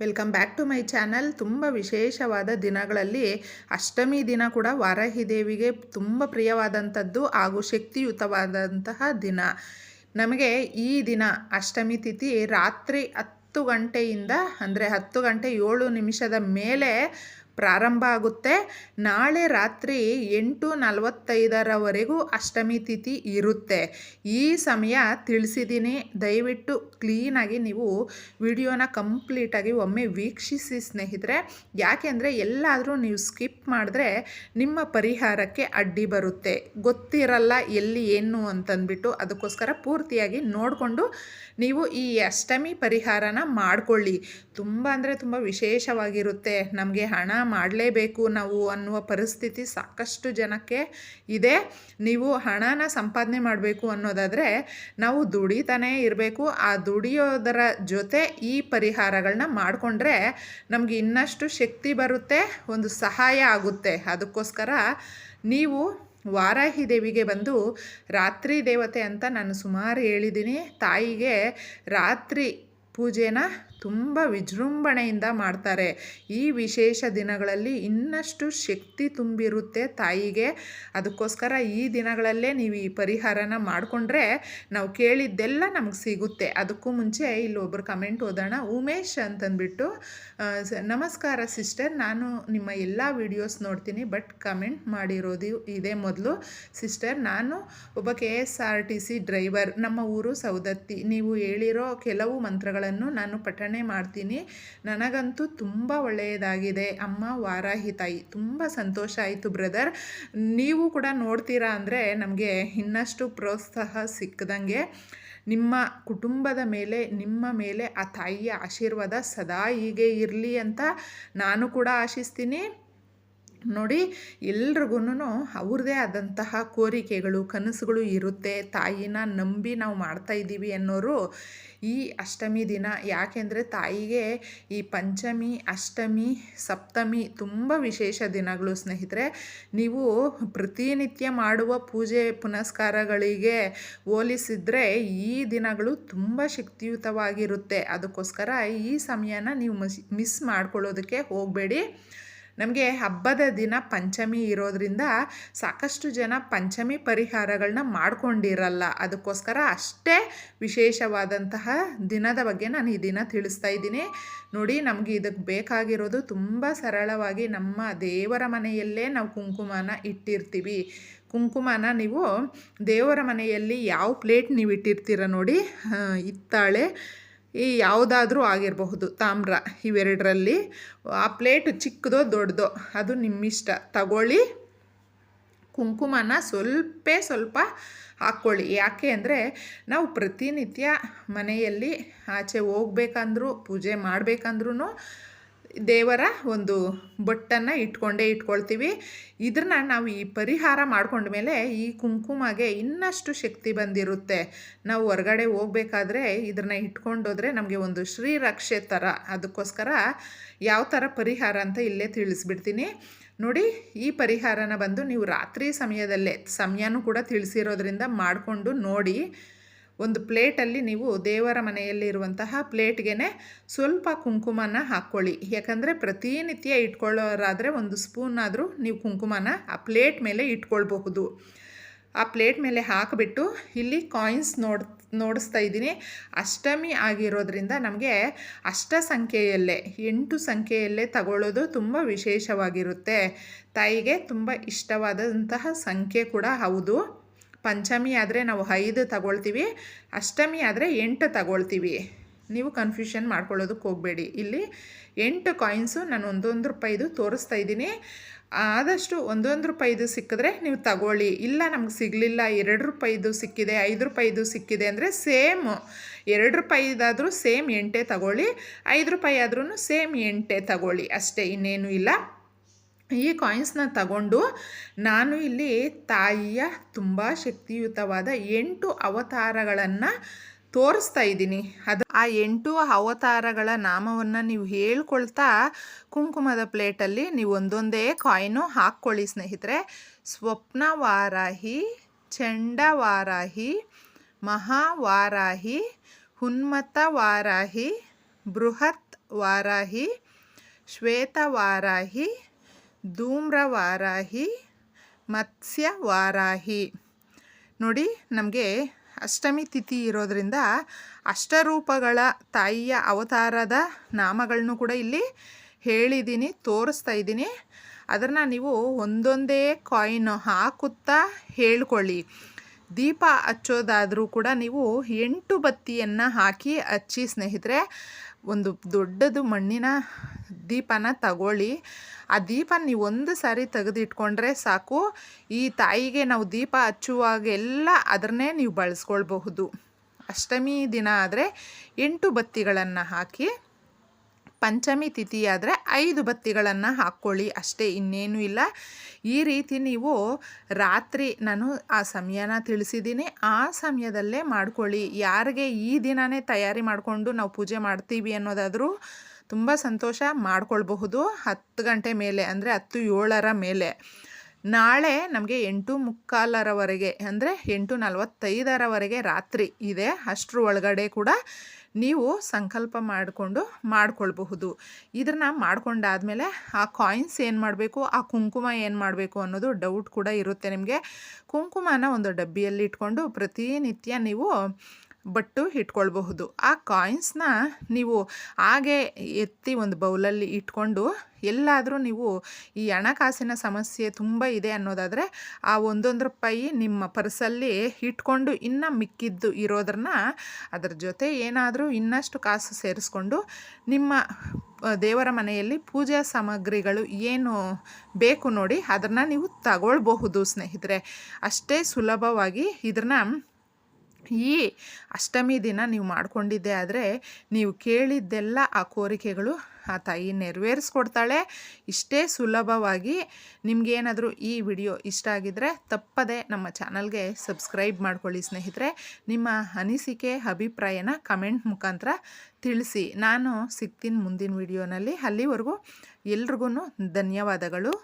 Welcome back to my channel. ತುಂಬ ವಿಶೇಷವಾದ ದಿನಗಳಲ್ಲಿ ಅಷ್ಟಮಿ ದಿನ ಕೂಡ ವಾರಾಹಿ ದೇವಿಗೆ ತುಂಬ ಪ್ರಿಯವಾದಂಥದ್ದು ಹಾಗೂ ಶಕ್ತಿಯುತವಾದಂತಹ ದಿನ. ನಮಗೆ ಈ ದಿನ ಅಷ್ಟಮಿ ತಿಥಿ ರಾತ್ರಿ ಹತ್ತು ಗಂಟೆಯಿಂದ, ಅಂದರೆ ಹತ್ತು ಗಂಟೆ ಏಳು ನಿಮಿಷದ ಮೇಲೆ ಪ್ರಾರಂಭ ಆಗುತ್ತೆ. ನಾಳೆ ರಾತ್ರಿ ಎಂಟು ನಲವತ್ತೈದರವರೆಗೂ ಅಷ್ಟಮಿ ತಿಥಿ ಇರುತ್ತೆ. ಈ ಸಮಯ ತಿಳಿಸಿದ್ದೀನಿ. ದಯವಿಟ್ಟು ಕ್ಲೀನಾಗಿ ನೀವು ವಿಡಿಯೋನ ಕಂಪ್ಲೀಟಾಗಿ ಒಮ್ಮೆ ವೀಕ್ಷಿಸಿ ಸ್ನೇಹಿತರೆ. ಯಾಕೆಂದರೆ ಎಲ್ಲಾದರೂ ನೀವು ಸ್ಕಿಪ್ ಮಾಡಿದ್ರೆ ನಿಮ್ಮ ಪರಿಹಾರಕ್ಕೆ ಅಡ್ಡಿ ಬರುತ್ತೆ. ಗೊತ್ತಿರಲ್ಲ ಎಲ್ಲಿ ಏನು ಅಂತಂದ್ಬಿಟ್ಟು ಅದಕ್ಕೋಸ್ಕರ ಪೂರ್ತಿಯಾಗಿ ನೋಡಿಕೊಂಡು ನೀವು ಈ ಅಷ್ಟಮಿ ಪರಿಹಾರನ ಮಾಡಿಕೊಳ್ಳಿ. ತುಂಬ ಅಂದರೆ ತುಂಬ ವಿಶೇಷವಾಗಿರುತ್ತೆ. ನಮಗೆ ಹಣ ಮಾಡಲೇಬೇಕು ನಾವು ಅನ್ನುವ ಪರಿಸ್ಥಿತಿ ಸಾಕಷ್ಟು ಜನಕ್ಕೆ ಇದೆ. ನೀವು ಹಣನ ಸಂಪಾದನೆ ಮಾಡಬೇಕು ಅನ್ನೋದಾದರೆ ನಾವು ದುಡಿತಾನೇ ಇರಬೇಕು. ಆ ದುಡಿಯೋದರ ಜೊತೆ ಈ ಪರಿಹಾರಗಳನ್ನ ಮಾಡಿಕೊಂಡ್ರೆ ನಮಗೆ ಇನ್ನಷ್ಟು ಶಕ್ತಿ ಬರುತ್ತೆ, ಒಂದು ಸಹಾಯ ಆಗುತ್ತೆ. ಅದಕ್ಕೋಸ್ಕರ ನೀವು ವಾರಾಹಿ ದೇವಿಗೆ ಬಂದು ರಾತ್ರಿ ದೇವತೆ ಅಂತ ನಾನು ಸುಮಾರು ಹೇಳಿದ್ದೀನಿ. ತಾಯಿಗೆ ರಾತ್ರಿ ಪೂಜೆನ ತುಂಬ ವಿಜೃಂಭಣೆಯಿಂದ ಮಾಡ್ತಾರೆ. ಈ ವಿಶೇಷ ದಿನಗಳಲ್ಲಿ ಇನ್ನಷ್ಟು ಶಕ್ತಿ ತುಂಬಿರುತ್ತೆ ತಾಯಿಗೆ. ಅದಕ್ಕೋಸ್ಕರ ಈ ದಿನಗಳಲ್ಲೇ ನೀವು ಈ ಪರಿಹಾರನ ಮಾಡಿಕೊಂಡ್ರೆ ನಾವು ಕೇಳಿದ್ದೆಲ್ಲ ನಮಗೆ ಸಿಗುತ್ತೆ. ಅದಕ್ಕೂ ಮುಂಚೆ ಇಲ್ಲಿ ಒಬ್ಬರು ಕಮೆಂಟ್ ಓದೋಣ. ಉಮೇಶ್ ಅಂತಂದ್ಬಿಟ್ಟು ನಮಸ್ಕಾರ ಸಿಸ್ಟರ್. ನಾನು ನಿಮ್ಮ ಎಲ್ಲ ವಿಡಿಯೋಸ್ ನೋಡ್ತೀನಿ, ಬಟ್ ಕಮೆಂಟ್ ಮಾಡಿರೋದು ಇದೇ ಮೊದಲು. ಸಿಸ್ಟರ್, ನಾನು ಒಬ್ಬ K S R T C driver. ನಮ್ಮ ಊರು ಸೌದತ್ತಿ ನೀವು ಹೇಳಿರೋ ಕೆಲವು ಮಂತ್ರಗಳನ್ನು ನಾನು ಪಠಣೆ ಮಾಡ್ತೀನಿ. ನನಗಂತೂ ತುಂಬ ಒಳ್ಳೆಯದಾಗಿದೆ. ಅಮ್ಮ ವಾರಾಹಿ ತಾಯಿ ತುಂಬ ಸಂತೋಷ ಆಯಿತು ಬ್ರದರ್. ನೀವು ಕೂಡ ನೋಡ್ತೀರಾ ಅಂದರೆ ನಮಗೆ ಇನ್ನಷ್ಟು ಪ್ರೋತ್ಸಾಹ ಸಿಕ್ಕದಂಗೆ ನಿಮ್ಮ ಕುಟುಂಬದ ಮೇಲೆ, ನಿಮ್ಮ ಮೇಲೆ ಆ ತಾಯಿಯ ಆಶೀರ್ವಾದ ಸದಾ ಹೀಗೆ ಇರಲಿ ಅಂತ ನಾನು ಕೂಡ ಆಶಿಸ್ತೀನಿ. ನೋಡಿ ಎಲ್ರಿಗೂ ಅವ್ರದ್ದೇ ಆದಂತಹ ಕೋರಿಕೆಗಳು, ಕನಸುಗಳು ಇರುತ್ತೆ. ತಾಯಿನ ನಂಬಿ ನಾವು ಮಾಡ್ತಾ ಇದ್ದೀವಿ ಅನ್ನೋರು ಈ ಅಷ್ಟಮಿ ದಿನ. ಯಾಕೆಂದರೆ ತಾಯಿಗೆ ಈ ಪಂಚಮಿ, ಅಷ್ಟಮಿ, ಸಪ್ತಮಿ ತುಂಬ ವಿಶೇಷ ದಿನಗಳು ಸ್ನೇಹಿತರೆ. ನೀವು ಪ್ರತಿನಿತ್ಯ ಮಾಡುವ ಪೂಜೆ ಪುನಸ್ಕಾರಗಳಿಗೆ ಹೋಲಿಸಿದರೆ ಈ ದಿನಗಳು ತುಂಬ ಶಕ್ತಿಯುತವಾಗಿರುತ್ತೆ. ಅದಕ್ಕೋಸ್ಕರ ಈ ಸಮಯನ ನೀವು ಮಿಸ್ ಮಿಸ್ ಮಾಡ್ಕೊಳ್ಳೋದಕ್ಕೆ ಹೋಗಬೇಡಿ. ನಮಗೆ ಹಬ್ಬದ ದಿನ ಪಂಚಮಿ ಇರೋದ್ರಿಂದ ಸಾಕಷ್ಟು ಜನ ಪಂಚಮಿ ಪರಿಹಾರಗಳನ್ನ ಮಾಡ್ಕೊಂಡಿರಲ್ಲ. ಅದಕ್ಕೋಸ್ಕರ ಅಷ್ಟೇ ವಿಶೇಷವಾದಂತಹ ದಿನದ ಬಗ್ಗೆ ನಾನು ಈ ದಿನ ತಿಳಿಸ್ತಾ ಇದ್ದೀನಿ. ನೋಡಿ, ನಮಗೆ ಇದಕ್ಕೆ ಬೇಕಾಗಿರೋದು ತುಂಬ ಸರಳವಾಗಿ ನಮ್ಮ ದೇವರ ಮನೆಯಲ್ಲೇ ನಾವು ಕುಂಕುಮನ ಇಟ್ಟಿರ್ತೀವಿ. ಕುಂಕುಮನ ನೀವು ದೇವರ ಮನೆಯಲ್ಲಿ ಯಾವ ಪ್ಲೇಟ್ ನೀವು ಇಟ್ಟಿರ್ತೀರ ನೋಡಿ. ಇತ್ತಾಳೆ ಈ ಯಾವುದಾದ್ರೂ ಆಗಿರಬಹುದು, ತಾಮ್ರ ಇವೆರಡರಲ್ಲಿ. ಆ ಪ್ಲೇಟ್ ಚಿಕ್ಕದೋ ದೊಡ್ಡದೋ, ಅದು ನಿಮ್ಮಿಷ್ಟ. ತಗೊಳ್ಳಿ. ಕುಂಕುಮನ ಸ್ವಲ್ಪ ಸ್ವಲ್ಪ ಹಾಕ್ಕೊಳ್ಳಿ. ಯಾಕೆ ಅಂದರೆ ನಾವು ಪ್ರತಿನಿತ್ಯ ಮನೆಯಲ್ಲಿ ಆಚೆ ಹೋಗ್ಬೇಕಂದ್ರೂ, ಪೂಜೆ ಮಾಡಬೇಕಂದ್ರೂ ದೇವರ ಒಂದು ಬೊಟ್ಟನ್ನು ಇಟ್ಕೊಂಡೇ ಇಟ್ಕೊಳ್ತೀವಿ. ಇದನ್ನ ನಾವು ಈ ಪರಿಹಾರ ಮಾಡ್ಕೊಂಡ್ಮೇಲೆ ಈ ಕುಂಕುಮಗೆ ಇನ್ನಷ್ಟು ಶಕ್ತಿ ಬಂದಿರುತ್ತೆ. ನಾವು ಹೊರಗಡೆ ಹೋಗ್ಬೇಕಾದ್ರೆ ಇದನ್ನ ಇಟ್ಕೊಂಡೋದ್ರೆ ನಮಗೆ ಒಂದು ಶ್ರೀರಕ್ಷೆ ಥರ. ಅದಕ್ಕೋಸ್ಕರ ಯಾವ ಥರ ಪರಿಹಾರ ಅಂತ ಇಲ್ಲೇ ತಿಳಿಸ್ಬಿಡ್ತೀನಿ. ನೋಡಿ, ಈ ಪರಿಹಾರನ ಬಂದು ನೀವು ರಾತ್ರಿ ಸಮಯದಲ್ಲೇ, ಸಮಯನೂ ಕೂಡ ತಿಳಿಸಿರೋದ್ರಿಂದ ಮಾಡಿಕೊಂಡು ನೋಡಿ. ಒಂದು ಪ್ಲೇಟಲ್ಲಿ ನೀವು ದೇವರ ಮನೆಯಲ್ಲಿರುವಂತಹ ಪ್ಲೇಟ್ಗೆ ಸ್ವಲ್ಪ ಕುಂಕುಮನ ಹಾಕ್ಕೊಳ್ಳಿ. ಯಾಕಂದರೆ ಪ್ರತಿನಿತ್ಯ ಇಟ್ಕೊಳ್ಳೋರಾದರೆ ಒಂದು ಸ್ಪೂನ್ ಆದರೂ ನೀವು ಕುಂಕುಮನ ಆ ಪ್ಲೇಟ್ ಮೇಲೆ ಇಟ್ಕೊಳ್ಬಹುದು. ಆ ಪ್ಲೇಟ್ ಮೇಲೆ ಹಾಕಿಬಿಟ್ಟು ಇಲ್ಲಿ ಕಾಯಿನ್ಸ್ ನೋಡ್, ನೋಡಿಸ್ತಾ ಇದ್ದೀನಿ. ಅಷ್ಟಮಿ ಆಗಿರೋದ್ರಿಂದ ನಮಗೆ ಅಷ್ಟ ಸಂಖ್ಯೆಯಲ್ಲೇ, ಎಂಟು ಸಂಖ್ಯೆಯಲ್ಲೇ ತಗೊಳ್ಳೋದು ತುಂಬ ವಿಶೇಷವಾಗಿರುತ್ತೆ. ತಾಯಿಗೆ ತುಂಬ ಇಷ್ಟವಾದಂತಹ ಸಂಖ್ಯೆ ಕೂಡ ಹೌದು. ಪಂಚಮಿ ಆದರೆ ನಾವು ಐದು ತಗೊಳ್ತೀವಿ, ಅಷ್ಟಮಿ ಆದರೆ ಎಂಟು ತಗೊಳ್ತೀವಿ. ನೀವು ಕನ್ಫ್ಯೂಷನ್ ಮಾಡ್ಕೊಳ್ಳೋದಕ್ಕೆ ಹೋಗಬೇಡಿ. ಇಲ್ಲಿ ಎಂಟು ಕಾಯಿನ್ಸು ನಾನು ಒಂದೊಂದು ರೂಪಾಯಿದು ತೋರಿಸ್ತಾ ಇದ್ದೀನಿ. ಆದಷ್ಟು ಒಂದೊಂದು ರೂಪಾಯಿದು ಸಿಕ್ಕಿದ್ರೆ ನೀವು ತಗೊಳ್ಳಿ. ಇಲ್ಲ ನಮ್ಗೆ ಸಿಗಲಿಲ್ಲ, ಎರಡು ರೂಪಾಯಿದು ಸಿಕ್ಕಿದೆ, ಐದು ರೂಪಾಯಿದು ಸಿಕ್ಕಿದೆ ಅಂದರೆ ಸೇಮ್ ಎರಡು ರೂಪಾಯಿದಾದರೂ ಸೇಮ್ ಎಂಟೇ ತಗೊಳ್ಳಿ, ಐದು ರೂಪಾಯಿ ಆದ್ರೂ ಸೇಮ್ ಎಂಟೇ ತಗೊಳ್ಳಿ. ಅಷ್ಟೇ ಇನ್ನೇನು ಇಲ್ಲ. ಈ ಕಾಯಿನ್ಸ್ನ ತಗೊಂಡು ನಾನು ಇಲ್ಲಿ ತಾಯಿಯ ತುಂಬ ಶಕ್ತಿಯುತವಾದ ಎಂಟು ಅವತಾರಗಳನ್ನು ತೋರಿಸ್ತಾ ಇದ್ದೀನಿ. ಅದು ಆ ಎಂಟು ಅವತಾರಗಳ ನಾಮವನ್ನು ನೀವು ಹೇಳ್ಕೊಳ್ತಾ ಕುಂಕುಮದ ಪ್ಲೇಟಲ್ಲಿ ನೀವು ಒಂದೊಂದೇ ಕಾಯಿನು ಹಾಕ್ಕೊಳ್ಳಿ ಸ್ನೇಹಿತರೆ. ಸ್ವಪ್ನ ಸ್ವಪ್ನವಾರಾಹಿ, ಚಂಡವಾರಾಹಿ, ಮಹಾವಾರಾಹಿ ಹುನ್ಮತ ವಾರಾಹಿ ಬೃಹತ್ ವಾರಾಹಿ ಶ್ವೇತವಾರಾಹಿ ಧೂಮ್ರವಾರಾಹಿ ಮತ್ಸ್ಯ ವಾರಾಹಿ ನೋಡಿ, ನಮಗೆ ಅಷ್ಟಮಿ ತಿಥಿ ಇರೋದರಿಂದ ಅಷ್ಟರೂಪಗಳ ತಾಯಿಯ ಅವತಾರದ ನಾಮಗಳನ್ನು ಕೂಡ ಇಲ್ಲಿ ಹೇಳಿದ್ದೀನಿ ತೋರಿಸ್ತಾ ಇದ್ದೀನಿ ಅದನ್ನು ನೀವು ಒಂದೊಂದೇ ಕಾಯಿನ್ ಹಾಕುತ್ತಾ ಹೇಳ್ಕೊಳ್ಳಿ. ದೀಪ ಹಚ್ಚೋದಾದರೂ ಕೂಡ ನೀವು ಎಂಟು ಬತ್ತಿಯನ್ನು ಹಾಕಿ ಹಚ್ಚಿ ಸ್ನೇಹಿತರೆ ಒಂದು ದೊಡ್ಡದು ಮಣ್ಣಿನ ದೀಪನ ತಗೊಳ್ಳಿ. ಆ ದೀಪ ನೀವು ಒಂದು ಸಾರಿ ತೆಗೆದಿಟ್ಕೊಂಡ್ರೆ ಸಾಕು. ಈ ತಾಯಿಗೆ ನಾವು ದೀಪ ಹಚ್ಚುವಾಗೆಲ್ಲ ಅದನ್ನೇ ನೀವು ಬಳಸ್ಕೊಳ್ಬಹುದು. ಅಷ್ಟಮಿ ದಿನ ಆದರೆ ಎಂಟು ಬತ್ತಿಗಳನ್ನು ಹಾಕಿ ಪಂಚಮಿ ತಿಥಿ ಆದರೆ ಐದು ಬತ್ತಿಗಳನ್ನು ಹಾಕ್ಕೊಳ್ಳಿ, ಅಷ್ಟೇ ಇನ್ನೇನು ಇಲ್ಲ. ಈ ರೀತಿ ನೀವು ರಾತ್ರಿ ನಾನು ಆ ಸಮಯನ ತಿಳಿಸಿದ್ದೀನಿ. ಆ ಸಮಯದಲ್ಲೇ ಮಾಡ್ಕೊಳ್ಳಿ. ಯಾರಿಗೆ ಈ ದಿನವೇ ತಯಾರಿ ಮಾಡಿಕೊಂಡು ನಾವು ಪೂಜೆ ಮಾಡ್ತೀವಿ ಅನ್ನೋದಾದರೂ ತುಂಬ ಸಂತೋಷ ಮಾಡ್ಕೊಳ್ಬಹುದು. ಹತ್ತು ಗಂಟೆ ಮೇಲೆ ಅಂದರೆ ಹತ್ತು ಏಳರ ಮೇಲೆ. ನಾಳೆ ನಮಗೆ ಎಂಟು ಮುಕ್ಕಾಲರವರೆಗೆ ಅಂದರೆ ಎಂಟು ನಲವತ್ತೈದರವರೆಗೆ ರಾತ್ರಿ ಇದೆ. ಅಷ್ಟರ ಒಳಗಡೆ ಕೂಡ ನೀವು ಸಂಕಲ್ಪ ಮಾಡಿಕೊಂಡು ಮಾಡ್ಕೊಳ್ಬಹುದು. ಇದನ್ನು ಮಾಡ್ಕೊಂಡಾದಮೇಲೆ ಆ ಕಾಯಿನ್ಸ್ ಏನು ಮಾಡಬೇಕು, ಆ ಕುಂಕುಮ ಏನು ಮಾಡಬೇಕು ಅನ್ನೋದು ಡೌಟ್ ಕೂಡ ಇರುತ್ತೆ ನಿಮಗೆ. ಕುಂಕುಮನ ಒಂದು ಡಬ್ಬಿಯಲ್ಲಿ ಇಟ್ಕೊಂಡು ಪ್ರತಿನಿತ್ಯ ನೀವು ಬಟ್ಟು ಇಟ್ಕೊಳ್ಬಹುದು. ಆ ಕಾಯಿನ್ಸ್ನ ನೀವು ಹಾಗೆ ಎತ್ತಿ ಒಂದು ಬೌಲಲ್ಲಿ ಇಟ್ಕೊಂಡು ಎಲ್ಲಾದರೂ ನೀವು ಈ ಹಣಕಾಸಿನ ಸಮಸ್ಯೆ ತುಂಬ ಇದೆ ಅನ್ನೋದಾದರೆ ಆ ಒಂದೊಂದು ರೂಪಾಯಿ ನಿಮ್ಮ ಪರ್ಸಲ್ಲಿ ಇಟ್ಕೊಂಡು ಇನ್ನು ಮಿಕ್ಕಿದ್ದು ಇರೋದ್ರನ್ನ ಅದರ ಜೊತೆ ಏನಾದರೂ ಇನ್ನಷ್ಟು ಕಾಸು ಸೇರಿಸ್ಕೊಂಡು ನಿಮ್ಮ ದೇವರ ಮನೆಯಲ್ಲಿ ಪೂಜಾ ಸಾಮಗ್ರಿಗಳು ಏನು ಬೇಕು ನೋಡಿ ಅದನ್ನು ನೀವು ತಗೊಳ್ಬಹುದು ಸ್ನೇಹಿತರೆ. ಅಷ್ಟೇ ಸುಲಭವಾಗಿ ಇದನ್ನು ಈ ಅಷ್ಟಮಿ ದಿನ ನೀವು ಮಾಡಿಕೊಂಡಿದ್ದೆ ಆದರೆ ನೀವು ಕೇಳಿದ್ದೆಲ್ಲ ಆ ಕೋರಿಕೆಗಳು ಆ ತಾಯಿ ನೆರವೇರಿಸ್ಕೊಡ್ತಾಳೆ. ಇಷ್ಟೇ ಸುಲಭವಾಗಿ ನಿಮಗೇನಾದರೂ ಈ ವಿಡಿಯೋ ಇಷ್ಟ ಆಗಿದ್ರೆ ತಪ್ಪದೆ ನಮ್ಮ ಚಾನಲ್ಗೆ ಸಬ್ಸ್ಕ್ರೈಬ್ ಮಾಡ್ಕೊಳ್ಳಿ ಸ್ನೇಹಿತರೆ. ನಿಮ್ಮ ಅನಿಸಿಕೆ, ಅಭಿಪ್ರಾಯನ ಕಮೆಂಟ್ ಮುಖಾಂತರ ತಿಳಿಸಿ. ನಾನು ಸಿಗ್ತೀನಿ ಮುಂದಿನ ವಿಡಿಯೋನಲ್ಲಿ. ಅಲ್ಲಿವರೆಗೂ ಎಲ್ರಿಗೂ ಧನ್ಯವಾದಗಳು.